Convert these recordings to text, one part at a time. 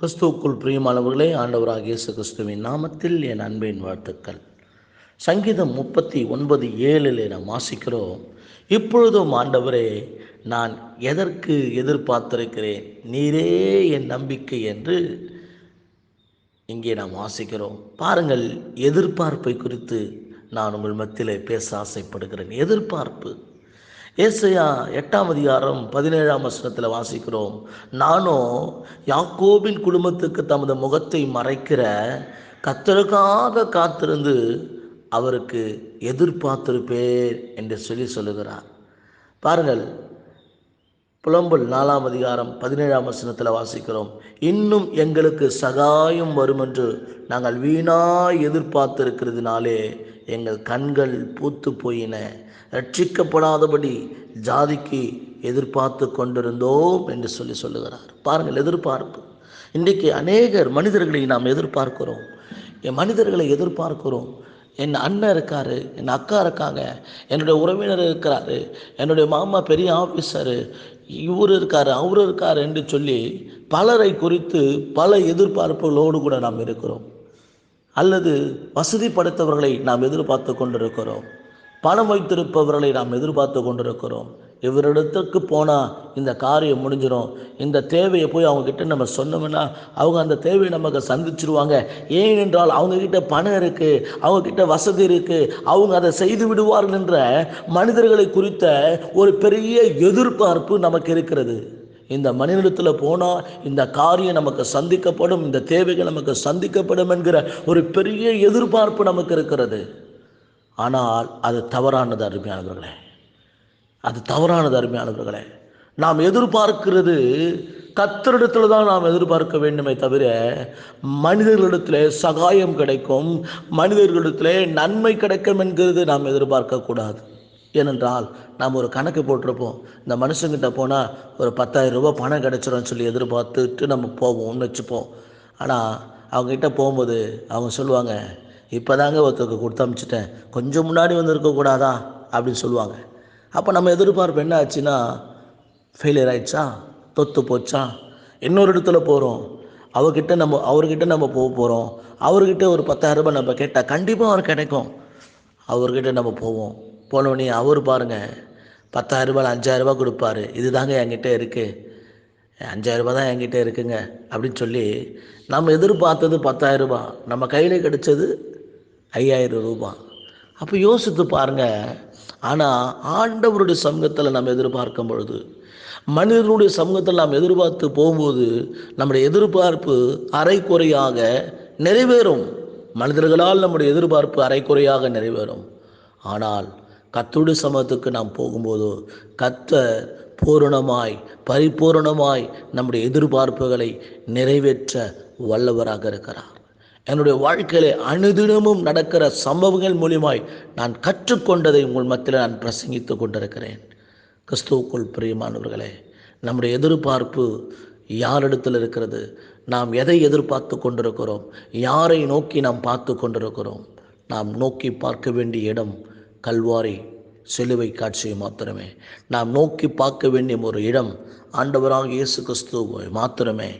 கிறிஸ்துவுக்குள் பிரியமானவர்களே ஆண்டவராக இயேசு கிறிஸ்துவின் நாமத்தில் என் அன்பின் வாழ்த்துக்கள். சங்கீதம் முப்பத்தி ஒன்பது ஏழில் நாம் வாசிக்கிறோம் இப்பொழுதும் ஆண்டவரே நான் எதற்கு எதிர்பார்த்திருக்கிறேன்? நீரே என் நம்பிக்கை என்று இங்கே நாம் வாசிக்கிறோம். பாருங்கள் எதிர்பார்ப்பை குறித்து நான் உங்கள் மத்தியிலே பேச ஆசைப்படுகிறேன். எதிர்பார்ப்பு. ஏசையா எட்டாம் அதிகாரம் பதினேழாம் வசனத்தில் வாசிக்கிறோம். நானும் யாக்கோபின் குடும்பத்துக்கு தமது முகத்தை மறைக்கிற கத்தருக்காக காத்திருந்து அவருக்கு எதிர்பார்த்திருப்பேர் என்று சொல்லி சொல்லுகிறார். பாருங்கள் புலம்பல் நாலாம் அதிகாரம் பதினேழாம் வசனத்தில் வாசிக்கிறோம். இன்னும் எங்களுக்கு சகாயம் வரும் என்று நாங்கள் வீணாய் எதிர்பார்த்திருக்கிறதுனாலே எங்கள் கண்கள் பூத்து போயின. ரட்சிக்கப்படாதபடி ஜாதிக்கு எதிர்பார்த்து கொண்டிருந்தோம் என்று சொல்லி சொல்லுகிறார். பாருங்கள் எதிர்பார்ப்பு. இன்றைக்கு அநேகர் மனிதர்களை நாம் எதிர்பார்க்கிறோம். என் மனிதர்களை எதிர்பார்க்கிறோம். என் அண்ணன் இருக்காரு என் அக்கா இருக்காங்க என்னுடைய உறவினர் இருக்கிறாரு என்னுடைய மாமா பெரிய ஆஃபீஸரு இவர் இருக்காரு அவர் இருக்காரு என்று சொல்லி பலரை குறித்து பல எதிர்பார்ப்புகளோடு கூட நாம் இருக்கிறோம். அல்லது வசதி படைத்தவர்களை நாம் எதிர்பார்த்து கொண்டிருக்கிறோம். பணம் வைத்திருப்பவர்களை நாம் எதிர்பார்த்து கொண்டிருக்கிறோம். இவரிடத்துக்கு போனால் இந்த காரியம் முடிஞ்சிடும் இந்த தேவையை போய் அவங்கக்கிட்ட நம்ம சொன்னோம்னா அவங்க அந்த தேவையை நமக்கு சந்திச்சிருவாங்க. ஏனென்றால் அவங்கக்கிட்ட பணம் இருக்குது அவங்கக்கிட்ட வசதி இருக்குது அவங்க அதை செய்து விடுவார்கள் என்ற மனிதர்களை குறித்த ஒரு பெரிய எதிர்பார்ப்பு நமக்கு இருக்கிறது. இந்த மனிதத்தில் போனால் இந்த காரியம் நமக்கு சந்திக்கப்படும் இந்த தேவைகள் நமக்கு சந்திக்கப்படும் என்கிற ஒரு பெரிய எதிர்பார்ப்பு நமக்கு இருக்கிறது. ஆனால் அது தவறானது அருமையானவர்களே. அது தவறானது அருமையானவர்களே. நாம் எதிர்பார்க்கிறது கத்தரிடத்தில் தான் நாம் எதிர்பார்க்க வேண்டுமே தவிர மனிதர்களிடத்தில் சகாயம் கிடைக்கும் மனிதர்களிடத்தில் நன்மை கிடைக்கும் என்கிறது நாம் எதிர்பார்க்கக்கூடாது. ஏனென்றால் நாம் ஒரு கணக்கு போட்டிருப்போம். இந்த மனுஷங்கிட்ட போனால் ஒரு பத்தாயிரம் ரூபாய் பணம் கிடைச்சிரும்னு சொல்லி எதிர்பார்த்துட்டு நம்ம போவோம்னு வச்சுப்போம். ஆனால் அவங்ககிட்ட போகும்போது அவங்க சொல்லுவாங்க இப்போ தாங்க ஒருத்தருக்கு கொடுத்து அமிச்சிட்டேன். கொஞ்சம் முன்னாடி வந்து இருக்கக்கூடாதா? அப்படின்னு சொல்லுவாங்க. அப்போ நம்ம எதிர்பார்ப்பு என்ன ஆச்சுன்னா ஃபெயிலியர் ஆயிடுச்சா? தொத்து போச்சா? இன்னொரு இடத்துல போகிறோம் அவர்கிட்ட நம்ம அவர்கிட்ட நம்ம போக போகிறோம் அவர்கிட்ட ஒரு பத்தாயிரரூபா நம்ம கேட்டால் கண்டிப்பாக அவர் கிடைக்கும். அவர்கிட்ட நம்ம போவோம். போனோடனே அவர் பாருங்கள் பத்தாயிரரூபா அஞ்சாயிரரூபா கொடுப்பாரு. இது தாங்க என்கிட்ட இருக்குது அஞ்சாயிரம் தான் என்கிட்ட இருக்குங்க அப்படின்னு சொல்லி நம்ம எதிர்பார்த்தது பத்தாயிரரூபா நம்ம கையில் கிடைச்சது ஐயாயிரம் ரூபாய். அப்போ யோசித்து பாருங்கள் ஆனால் ஆண்டவருடைய சமூகத்தில் நம்ம எதிர்பார்க்கும் பொழுது மனிதனுடைய சமூகத்தில் நாம் எதிர்பார்த்து போகும்போது நம்முடைய எதிர்பார்ப்பு அரைக்குறையாக நிறைவேறும். மனிதர்களால் நம்முடைய எதிர்பார்ப்பு அரைக்குறையாக நிறைவேறும். ஆனால் கத்தோடு சமத்துக்கு நாம் போகும்போது கத்த பூரணமாய் பரிபூரணமாய் நம்முடைய எதிர்பார்ப்புகளை நிறைவேற்ற வல்லவராக இருக்கிறார். என்னுடைய வாழ்க்கையிலே அனுதினமும் நடக்கிற சம்பவங்கள் மூலியமாய் நான் கற்றுக்கொண்டதை உங்கள் மத்தியில் நான் பிரசங்கித்து கொண்டிருக்கிறேன். கிறிஸ்துவுக்குள் பிரியமானவர்களே நம்முடைய எதிர்பார்ப்பு யாரிடத்தில் இருக்கிறது? நாம் எதை எதிர்பார்த்து கொண்டிருக்கிறோம்? யாரை நோக்கி நாம் பார்த்து கொண்டிருக்கிறோம்? நாம் நோக்கி பார்க்க வேண்டிய இடம் கல்வாரி சிலுவை காட்சியை மாத்திரமே. நாம் நோக்கி பார்க்க வேண்டிய ஒரு இடம் ஆண்டவராக இயேசு கிறிஸ்துவை மாத்திரமே.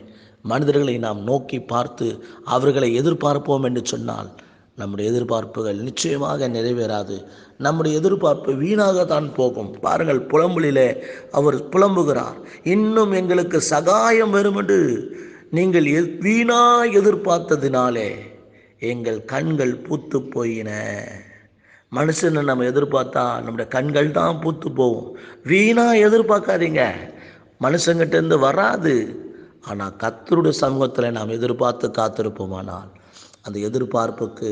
மனிதர்களை நாம் நோக்கி பார்த்து அவர்களை எதிர்பார்ப்போம் என்று சொன்னால் நம்முடைய எதிர்பார்ப்புகள் நிச்சயமாக நிறைவேறாது. நம்முடைய எதிர்பார்ப்பு வீணாகத்தான் போகும். பாருங்கள் புலம்புலிலே அவர் புலம்புகிறார். இன்னும் எங்களுக்கு சகாயம் வரும் என்று நீங்கள் வீணா எதிர்பார்த்ததினாலே எங்கள் கண்கள் பூத்து போயின. மனுஷனை நம்ம எதிர்பார்த்தா நம்முடைய கண்கள் தான் பூத்து போகும். வீணாக எதிர்பார்க்காதீங்க. மனுஷங்கிட்டேருந்து வராது. ஆனால் கத்தருடைய சமூகத்தில் நாம் எதிர்பார்த்து காத்திருப்போமானால் அந்த எதிர்பார்ப்புக்கு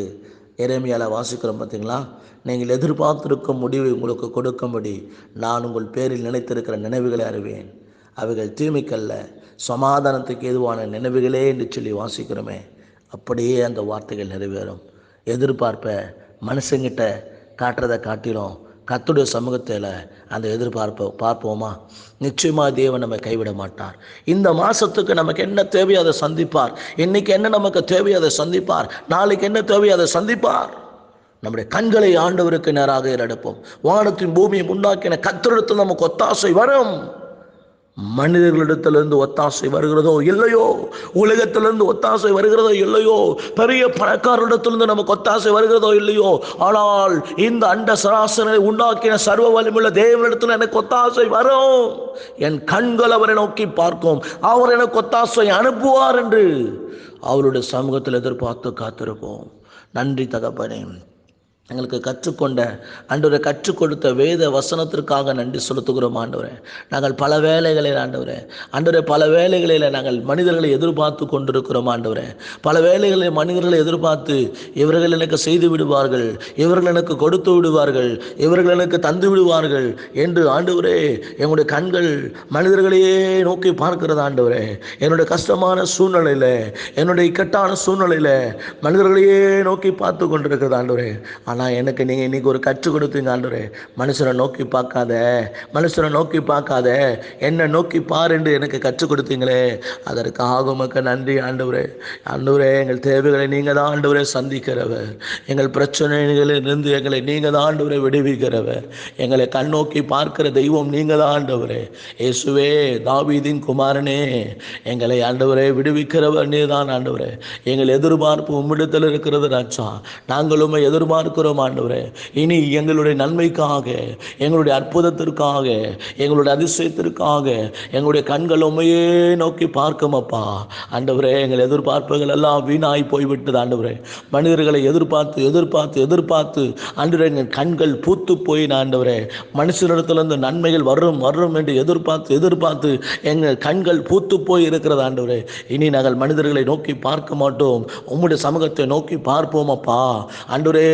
இறைமையால் வாசிக்கிறோம் பார்த்தீங்களா நீங்கள் எதிர்பார்த்திருக்கும் முடிவை உங்களுக்கு கொடுக்கும்படி நான் உங்கள் பேரில் நினைத்திருக்கிற நினைவுகளை அறிவேன். அவைகள் தீமைக்கல்ல சமாதானத்துக்கு எதுவான நினைவுகளே என்று சொல்லி வாசிக்கிறோமே. அப்படியே அந்த வார்த்தைகள் நிறைவேறும். எதிர்பார்ப்பை மனுஷங்கிட்ட காட்டுறதை காட்டிலும் கத்துடைய சமூகத்தில் அந்த எதிர்பார்ப்பை பார்ப்போமா? நிச்சயமாக தேவன் நம்ம கைவிட மாட்டார். இந்த மாதத்துக்கு நமக்கு என்ன தேவையோ அதை சந்திப்பார். இன்னைக்கு என்ன நமக்கு தேவையோ அதை சந்திப்பார். நாளைக்கு என்ன தேவையோ அதை சந்திப்பார். நம்முடைய கண்களை ஆண்டவருக்கு நேராக எடுப்போம். வானத்தின் பூமியை முன்னாக்கின கத்திரெடுத்து நமக்கு ஒத்தாசை வரும். மனிதர்களிடத்திலிருந்து ஒத்தாசை வருகிறதோ இல்லையோ? உலகத்திலிருந்து ஒத்தாசை வருகிறதோ இல்லையோ? பெரிய பணக்காரரிடத்திலிருந்து நமக்கு ஒத்தாசை வருகிறதோ இல்லையோ? ஆனால் இந்த அண்ட சராசனை உண்டாக்கின சர்வ வலிமுள்ள தேவனிடத்தில் எனக்கு ஒத்தாசை வரும். என் கண்கள் அவரை நோக்கி பார்க்கும். அவர் எனக்கு ஒத்தாசை அனுப்புவார் என்று அவருடைய சமூகத்தில் எதிர்பார்த்து காத்திருப்போம். நன்றி தகப்பனே. எங்களுக்கு கற்றுக்கொண்ட ஆண்டவரை கற்றுக் கொடுத்த வேத வசனத்திற்காக நன்றி செலுத்துகிறோம் ஆண்டவரே. நாங்கள் பல வேலைகளில் ஆண்டவரே. ஆண்டவரே பல வேலைகளில் நாங்கள் மனிதர்களை எதிர்பார்த்து கொண்டிருக்கிறோம் ஆண்டவரே. பல வேலைகளில் மனிதர்களை எதிர்பார்த்து இவர்கள் எனக்கு செய்து விடுவார்கள் இவர்கள் எனக்கு கொடுத்து விடுவார்கள் இவர்கள் எனக்கு தந்து விடுவார்கள் என்று ஆண்டவரே எங்களுடைய கண்கள் மனிதர்களையே நோக்கி பார்க்கிறது ஆண்டவரே. என்னுடைய கஷ்டமான சூழ்நிலையில் என்னுடைய இக்கட்டான சூழ்நிலையில் மனிதர்களையே நோக்கி பார்த்து கொண்டிருக்கிறது ஆண்டவரே. ஆனால் எனக்கு நீங்கள் இன்றைக்கி ஒரு கற்றுக் கொடுத்தீங்க ஆண்டவரே. மனுஷனை நோக்கி பார்க்காத. மனுஷனை நோக்கி பார்க்காத. என்னை நோக்கி பார் என்று எனக்கு கற்றுக் கொடுத்தீங்களே. அதற்கு உமக்கு நன்றி ஆண்டவரே. ஆண்டவரே எங்கள் தேவைகளை நீங்கள் தான் ஆண்டவரே சந்திக்கிறவர். எங்கள் பிரச்சனைகளிலிருந்து எங்களை நீங்கள் தான் ஆண்டவரை விடுவிக்கிறவர். எங்களை கண்ணோக்கி பார்க்கிற தெய்வம் நீங்கள் தான் ஆண்டவரே. இயேசுவே தாவீதின் குமாரனே. எங்களை ஆண்டவரே விடுவிக்கிறவர் நீ தான் ஆண்டவரே. எங்கள் எதிர்பார்ப்பு உம்மிடத்தில் இருக்கிறது ராச்சா நாங்களும் உம்மை எதிர்பார்க்கிறோம் ஆண்டவரே. இனி எங்களுடைய நன்மைக்காக எங்களுடைய அற்புதத்திற்காக எங்களுடைய அதிசயத்திற்காக எங்களுடைய கண்கள் உண்மையே நோக்கி பார்க்கமப்பா ஆண்டவரே எங்கள் எதிர்பார்ப்புகள் எல்லாம் வீணாய் போய்விட்டது ஆண்டவரே. மனிதர்களை எதிர்பார்த்து எதிர்பார்த்து எதிர்பார்த்து ஆண்டவரே எங்கள் கண்கள் பூத்து போய் ஆண்டவரே. மனுஷனிடத்திலிருந்து நன்மைகள் வரும் வரும் என்று எதிர்பார்த்து எதிர்பார்த்து எங்கள் கண்கள் பூத்து போய் இருக்கிறது ஆண்டவரே. இனி நாங்கள் மனிதர்களை நோக்கி பார்க்க மாட்டோம். உம்முடைய சமூகத்தை நோக்கி பார்ப்போம் அப்பா. ஆண்டவரே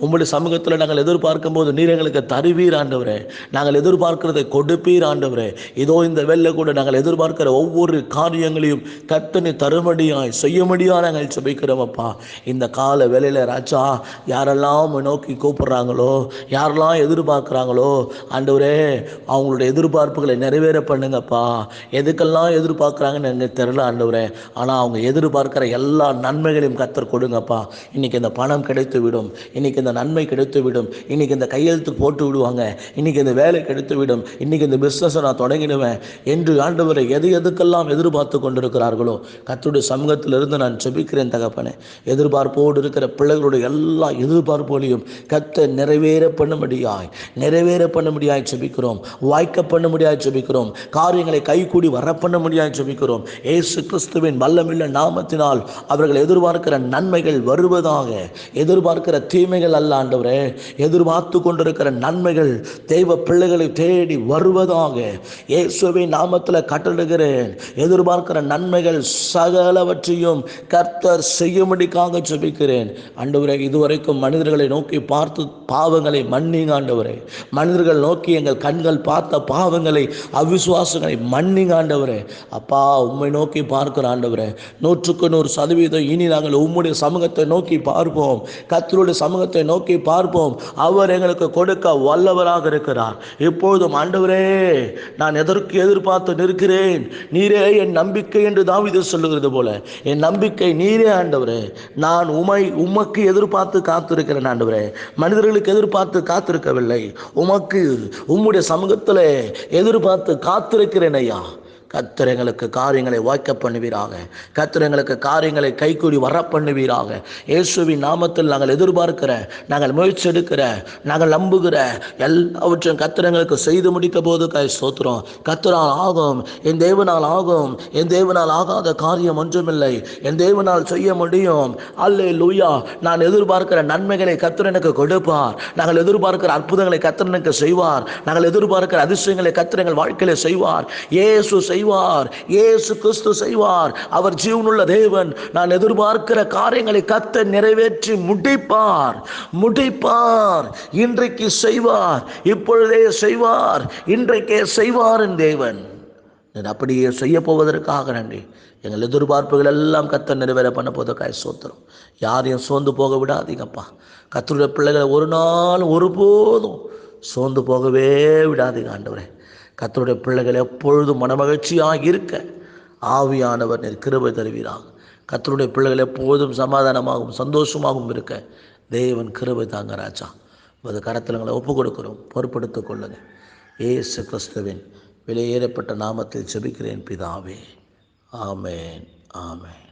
உங்களுடைய சமூகத்தில் நாங்கள் எதிர்பார்க்கும் போது நீர் எங்களுக்கு தருவீர் ஆண்டவரே. நாங்கள் எதிர்பார்க்கிறதை கொடுப்பீர் ஆண்டவரே. இதோ இந்த வெள்ள கூட நாங்கள் எதிர்பார்க்கிற ஒவ்வொரு காரியங்களையும் கத்தனை தருமடியாய் செய்யும்படியாக நாங்கள் சுபிக்கிறோம் அப்பா. இந்த கால வேலையில் ராஜா யாரெல்லாம் நோக்கி கூப்பிடுறாங்களோ யாரெல்லாம் எதிர்பார்க்குறாங்களோ ஆண்டவரே அவங்களுடைய எதிர்பார்ப்புகளை நிறைவேற பண்ணுங்கப்பா எதுக்கெல்லாம் எதிர்பார்க்குறாங்கன்னு எனக்கு தெரில ஆண்டவரே. ஆனால் அவங்க எதிர்பார்க்குற எல்லா நன்மைகளையும் கத்தர் கொடுங்கப்பா இன்னைக்கு இந்த பணம் கிடைத்து விடும் இன்னைக்கு இந்த நன்மை கிடைத்து விடும் இன்னைக்கு இந்த கையெழுத்து போட்டு விடுவாங்க. இன்னைக்கு இந்த வேலை கிடைத்து விடும் இன்னைக்கு இந்த பிஸ்னஸை நான் தொடங்கிடுவேன் என்று ஆண்டவரை எது எதுக்கெல்லாம் எதிர்பார்த்து கொண்டிருக்கிறார்களோ கத்துடைய சமூகத்திலிருந்து நான் செபிக்கிறேன் தகப்பனே. எதிர்பார்ப்போடு இருக்கிற பிள்ளைகளுடைய எல்லா எதிர்பார்ப்புகளையும் கத்த நிறைவேற பண்ணும்படியாய் நிறைவேற பண்ணும்படியாய் செபிக்கிறோம் வாய்க்க பண்ணும்படியாய் செபிக்கிறோம் காரியங்களை கைகூடி வர பண்ணும்படியாய் செபிக்கிறோம் ஏசு கிறிஸ்துவின் வல்லமில்ல நாமத்தினால் அவர்கள் எதிர்பார்க்கிற நன்மைகள் வருவதாக எதிர்பார்க்கிற தீமைகள் அல்ல ஆண்டவரே. எதிர்பார்த்து கொண்டிருக்கிற நன்மைகள் தெய்வ பிள்ளைகளை தேடி வருவதாக இயேசுவை நாமத்தில் கட்டளுகிறேன் எதிர்பார்க்கிற நன்மைகள் சகலவற்றையும் கர்த்தர் செய்யும்படிக்காக ஜெபிக்கிறேன். ஆண்டவரே இதுவரைக்கும் மனிதர்களை நோக்கி பார்த்து பாவங்களை மன்னிங்க ஆண்டவரே. மனிதர்கள் நோக்கி எங்கள் கண்கள் பார்த்த பாவங்களை அவிசுவாசங்களை மன்னிங்க ஆண்டவரே. அப்பா உம்மை நோக்கி பார்க்கிற ஆண்டவரே. நூற்றுக்கு நூறு சதவீதம் இனி நாங்கள் உம்முடைய சமூகத்தை நோக்கி பார்ப்போம். கத்தருடைய சமூகத்தை நோக்கி பார்ப்போம். அவர் எங்களுக்கு கொடுக்க வல்லவராக இருக்கிறார். இப்பொழுதும் ஆண்டவரே நான் எதற்கு எதிர்பார்த்து நிற்கிறேன்? நீரே என் நம்பிக்கை என்று தாவிது சொல்லுகிறது போல. என் நம்பிக்கை நீரே ஆண்டவரே. நான் உமை உமக்கு எதிர்பார்த்து காத்திருக்கிறேன் ஆண்டவரே. மனிதர்களுக்கு எதிர்பார்த்து காத்திருக்கவில்லை. உமக்கு உம்முடைய சமூகத்தில் எதிர்பார்த்து காத்திருக்கிறேன் ஐயா. கத்தர் எங்களுக்கு காரியங்களை வாய்க்க பண்ணுவீராக. கத்தர் எங்களுக்கு காரியங்களை கைக்கூடி வர பண்ணுவீராக. இயேசுவின் நாமத்தில் நாங்கள் எதிர்பார்க்கிற நாங்கள் முயற்சி எடுக்கிற நாங்கள் நம்புகிற எல்லாவற்றையும் கத்தர் எங்களுக்கு செய்து முடித்த போது கை சோத்துறோம் கத்தரால் ஆகும் என் தேவனால் ஆகும் என் தேவனால் ஆகாத காரியம் ஒன்றுமில்லை. என் தேவனால் செய்ய முடியும். அல்லே லூயா நான் எதிர்பார்க்கிற நன்மைகளை கத்தர் எனக்கு கொடுப்பார். நாங்கள் எதிர்பார்க்கிற அற்புதங்களை கத்தர் எனக்கு செய்வார். நாங்கள் எதிர்பார்க்கிற அதிசயங்களை கத்திரங்கள் எங்கள் வாழ்க்கையில செய்வார். செய் செய்வார். இயேசு கிறிஸ்து செய்வார். அவர் ஜீவனுள்ள தேவன். நான் எதிர்பார்க்கிற காரியங்களை கத்த நிறைவேற்றி முடிப்பார். முடிப்பார். இன்றைக்கு செய்வார். இப்பொழுதே செய்வார். இன்றைக்கே செய்வாரின் என் தேவன் அப்படியே செய்ய போவதற்காக நன்றி. எங்கள் எதிர்பார்ப்புகள் எல்லாம் கத்த நிறைவேற பண்ண போதற்காக சோத்திரம் யாரையும் சோர்ந்து போக விடாதீங்கப்பா. கத்தருடைய பிள்ளைகளை ஒரு நாள் ஒருபோதும் சோர்ந்து போகவே விடாதீங்க ஆண்டவரே. கத்தருடைய பிள்ளைகள் எப்பொழுது மனமகிழ்ச்சியாக இருக்க ஆவியானவர் நீர் கிருபை தருவீராக. கத்தருடைய பிள்ளைகள் எப்போதும் சமாதானமாகவும் சந்தோஷமாகவும் இருக்க தேவன் கிருபை தாங்க ராஜா உமது கரத்தில் எங்களை கொடுக்கிறோம். பொறுப்படுத்திக் கொள்ளுங்கள் ஏசு கிறிஸ்துவின் வெளியேறப்பட்ட நாமத்தில் செபிக்கிறேன் பிதாவே. ஆமேன். ஆமேன்.